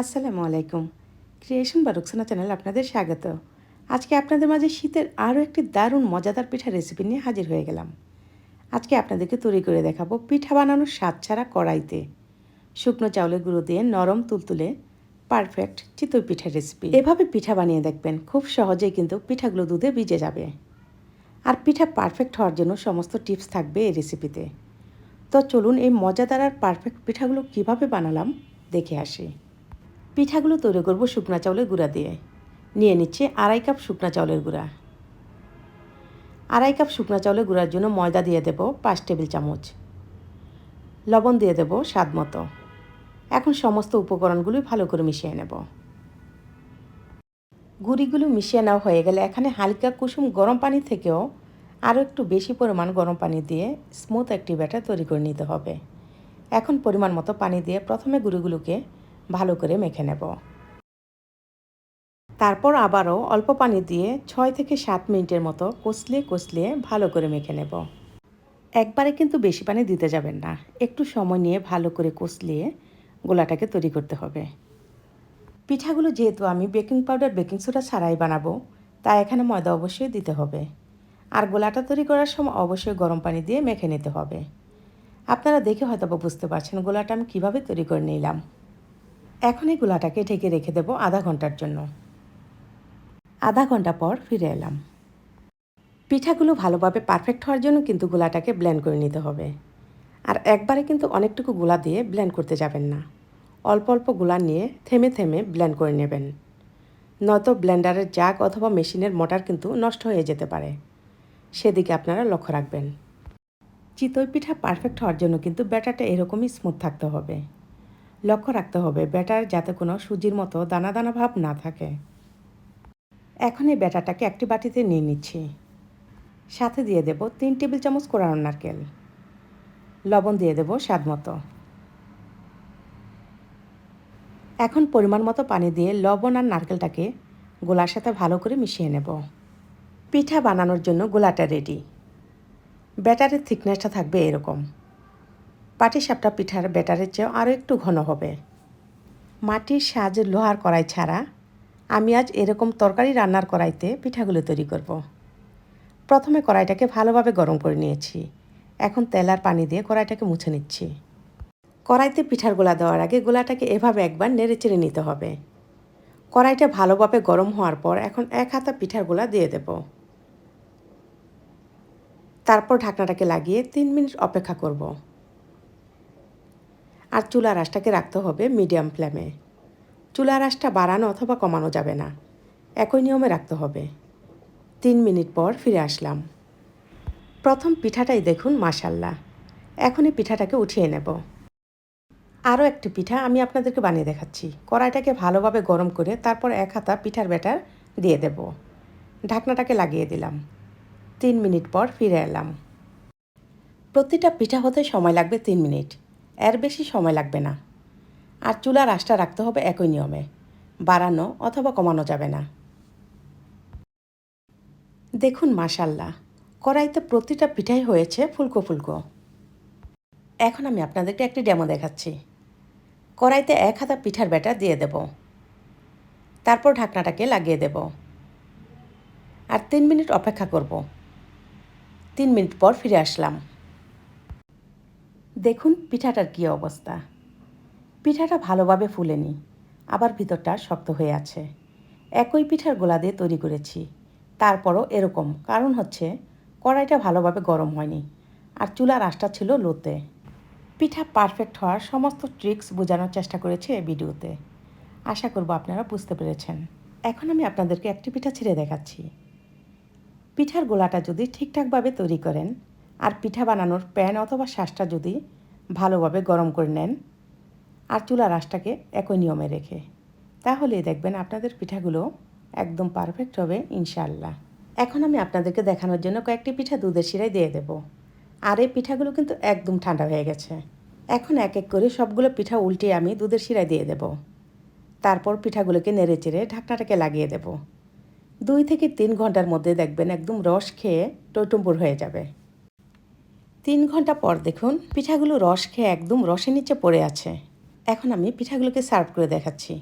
আসসালামু আলাইকুম। ক্রিয়েশন বা রুকসানা চ্যানেল আপনাদের স্বাগত। আজকে আপনাদের মাঝে শীতের আরও একটি দারুণ মজাদার পিঠা রেসিপি নিয়ে হাজির হয়ে গেলাম। আজকে আপনাদেরকে তৈরি করে দেখাবো পিঠা বানানোর স্বাদ ছাড়া কড়াইতে। শুকনো চাউলের গুঁড়ো দিয়ে নরম তুলতুলে পারফেক্ট চিতই পিঠার রেসিপি এভাবে পিঠা বানিয়ে দেখবেন খুব সহজেই কিন্তু পিঠাগুলো দুধে ভিজে যাবে। আর পিঠা পারফেক্ট হওয়ার জন্য সমস্ত টিপস থাকবে এই রেসিপিতে তো চলুন এই মজাদার আর পারফেক্ট পিঠাগুলো কীভাবে বানালাম দেখে আসি। পিঠাগুলো তৈরি করব শুকনা চাউলের গুঁড়া দিয়ে। নিয়ে নিচ্ছি আড়াই কাপ শুকনা চাউলের গুঁড়া। আড়াই কাপ শুকনা চাউলের গুঁড়ার জন্য ময়দা দিয়ে দেব পাঁচ টেবিল চামচ। লবণ দিয়ে দেব স্বাদ মতো। এখন সমস্ত উপকরণগুলি ভালো করে মিশিয়ে নেব। গুঁড়িগুলো মিশিয়ে নেওয়া হয়ে গেলে এখানে হালকা কুসুম গরম পানি থেকেও আরও একটু বেশি পরিমাণ গরম পানি দিয়ে স্মুথ একটি ব্যাটার তৈরি করে নিতে হবে। এখন পরিমাণ মতো পানি দিয়ে প্রথমে গুঁড়িগুলোকে ভালো করে মেখে নেব। তারপর আবারও অল্প পানি দিয়ে ছয় থেকে সাত মিনিটের মতো কষলিয়ে কষলিয়ে ভালো করে মেখে নেব। একবারে কিন্তু বেশি পানি দিতে যাবেন না, একটু সময় নিয়ে ভালো করে কষলিয়ে গোলাটাকে তৈরি করতে হবে। পিঠাগুলো যেহেতু আমি বেকিং পাউডার, বেকিং সোডা ছাড়াই বানাবো, তাই এখানে ময়দা অবশ্যই দিতে হবে। আর গোলাটা তৈরি করার সময় অবশ্যই গরম পানি দিয়ে মেখে নিতে হবে। আপনারা দেখে হয়তো বুঝতে পারছেন গোলাটা আমি কীভাবে তৈরি করে নিলাম। এখন এই গোলাটাকে ঢেকে রেখে দেবো আধা ঘণ্টার জন্য। আধা ঘণ্টা পর ফিরে এলাম। পিঠাগুলো ভালোভাবে পারফেক্ট হওয়ার জন্য কিন্তু গোলাটাকে ব্লেন্ড করে নিতে হবে। আর একবারে কিন্তু অনেকটুকু গোলা দিয়ে ব্লেন্ড করতে যাবেন না। অল্প অল্প গোলা নিয়ে থেমে থেমে ব্লেন্ড করে নেবেন। নয়তো ব্লেন্ডারের জাগ অথবা মেশিনের মোটর কিন্তু নষ্ট হয়ে যেতে পারে। সেদিকে আপনারা লক্ষ্য রাখবেন। চিতই পিঠা পারফেক্ট হওয়ার জন্য কিন্তু ব্যাটারটা এরকমই স্মুথ থাকতে হবে। লক্ষ্য রাখতে হবে, ব্যাটার যাতে কোনো সুজির মতো দানা দানা ভাব না থাকে। এখন এই ব্যাটারটাকে একটি বাটিতে নিয়ে নিচ্ছি। সাথে দিয়ে দেব তিন টেবিল চামচ কোরানো নারকেল। লবণ দিয়ে দেব স্বাদ মতো। এখন পরিমাণ মতো পানি দিয়ে লবণ আর নারকেলটাকে গোলার সাথে ভালো করে মিশিয়ে নেব। পিঠা বানানোর জন্য গোলাটা রেডি ব্যাটারের থিকনেসটা থাকবে এরকম। পাটিসাপটা পিঠার ব্যাটারের চেয়েও আরও একটু ঘন হবে। মাটির সাজ লোহার কড়াই ছাড়া আমি আজ এরকম তরকারি রান্নার কড়াইতে পিঠাগুলো তৈরি করব। প্রথমে কড়াইটাকে ভালোভাবে গরম করে নিয়েছি। এখন তেল আর পানি দিয়ে কড়াইটাকে মুছে নিচ্ছি। কড়াইতে পিঠার গোলা দেওয়ার আগে গোলাটাকে এভাবে একবার নেড়ে চেড়ে নিতে হবে। কড়াইটা ভালোভাবে গরম হওয়ার পর এখন এক হাতা পিঠার গোলা দিয়ে দেব। তারপর ঢাকনাটাকে লাগিয়ে তিন মিনিট অপেক্ষা করব। আর চুলার আঁশটাকে রাখতে হবে মিডিয়াম ফ্লেমে। চুলার আঁশটা বাড়ানো অথবা কমানো যাবে না। একই নিয়মে রাখতে হবে। তিন মিনিট পর ফিরে আসলাম। প্রথম পিঠাটাই দেখুন মাসাল্লাহ এখনই পিঠাটাকে উঠিয়ে নেব। আরও একটি পিঠা আমি আপনাদেরকে বানিয়ে দেখাচ্ছি। কড়াইটাকে ভালোভাবে গরম করে তারপর এক হাতা পিঠার ব্যাটার দিয়ে দেব। ঢাকনাটাকে লাগিয়ে দিলাম। তিন মিনিট পর ফিরে এলাম। প্রতিটা পিঠা হতে সময় লাগবে তিন মিনিট। এর বেশি সময় লাগবে না। আর চুলার আঁশটা রাখতে হবে একই নিয়মে। বাড়ানো অথবা কমানো যাবে না। দেখুন মাশাল্লাহ, কড়াইতে প্রতিটা পিঠাই হয়েছে ফুলকো ফুলকো। এখন আমি আপনাদেরকে একটি ডেমো দেখাচ্ছি। কড়াইতে এক হাতা পিঠার ব্যাটার দিয়ে দেব। তারপর ঢাকনাটাকে লাগিয়ে দেব। আর তিন মিনিট অপেক্ষা করব। তিন মিনিট পর ফিরে আসলাম। দেখুন পিঠাটার কী অবস্থা। পিঠাটা ভালোভাবে ফুলেনি, আবার ভিতরটা শক্ত হয়ে আছে। একই পিঠার গোলা দিয়ে তৈরি করেছি, তারপরও এরকম, কারণ হচ্ছে কড়াইটা ভালোভাবে গরম হয়নি আর চুলার আঁশটা ছিল লোতে। পিঠা পারফেক্ট হওয়ার সমস্ত ট্রিক্স বোঝানোর চেষ্টা করেছি এই ভিডিওতে। আশা করব আপনারা বুঝতে পেরেছেন। এখন আমি আপনাদেরকে একটি পিঠা ছিঁড়ে দেখাচ্ছি। পিঠার গোলাটা যদি ঠিকঠাকভাবে তৈরি করেন আর পিঠা বানানোর প্যান অথবা শ্বাসটা যদি ভালোভাবে গরম করে নেন আর চুলা আঁশটাকে একই নিয়মে রেখে। তাহলেই দেখবেন আপনাদের পিঠাগুলো একদম পারফেক্ট হবে ইনশাল্লাহ এখন আমি আপনাদেরকে দেখানোর জন্য কয়েকটি পিঠা দুধের শিরায় দিয়ে দেব। আর এই পিঠাগুলো কিন্তু একদম ঠান্ডা হয়ে গেছে। এখন এক এক করে সবগুলো পিঠা উল্টে আমি দুধের শিরায় দিয়ে দেব। তারপর পিঠাগুলোকে নেড়ে চেড়ে ঢাকনাটাকে লাগিয়ে দেব। দুই থেকে তিন ঘণ্টার মধ্যে দেখবেন একদম রস খেয়ে টৈটুম্বুর হয়ে যাবে। তিন ঘণ্টা পর দেখুন, পিঠাগুলো রস খেয়ে একদম রসের নিচে পড়ে আছে। এখন আমি পিঠাগুলোকে সার্ভ করে দেখাচ্ছি।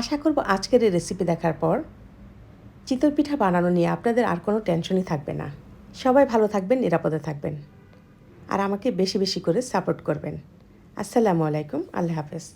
আশা করব আজকের এই রেসিপি দেখার পর চিতল পিঠা বানানো নিয়ে আপনাদের আর কোনো টেনশনই থাকবে না। সবাই ভালো থাকবেন, নিরাপদে থাকবেন। আর আমাকে বেশি বেশি করে সাপোর্ট করবেন। আসসালামু আলাইকুম, আল্লাহ হাফেজ।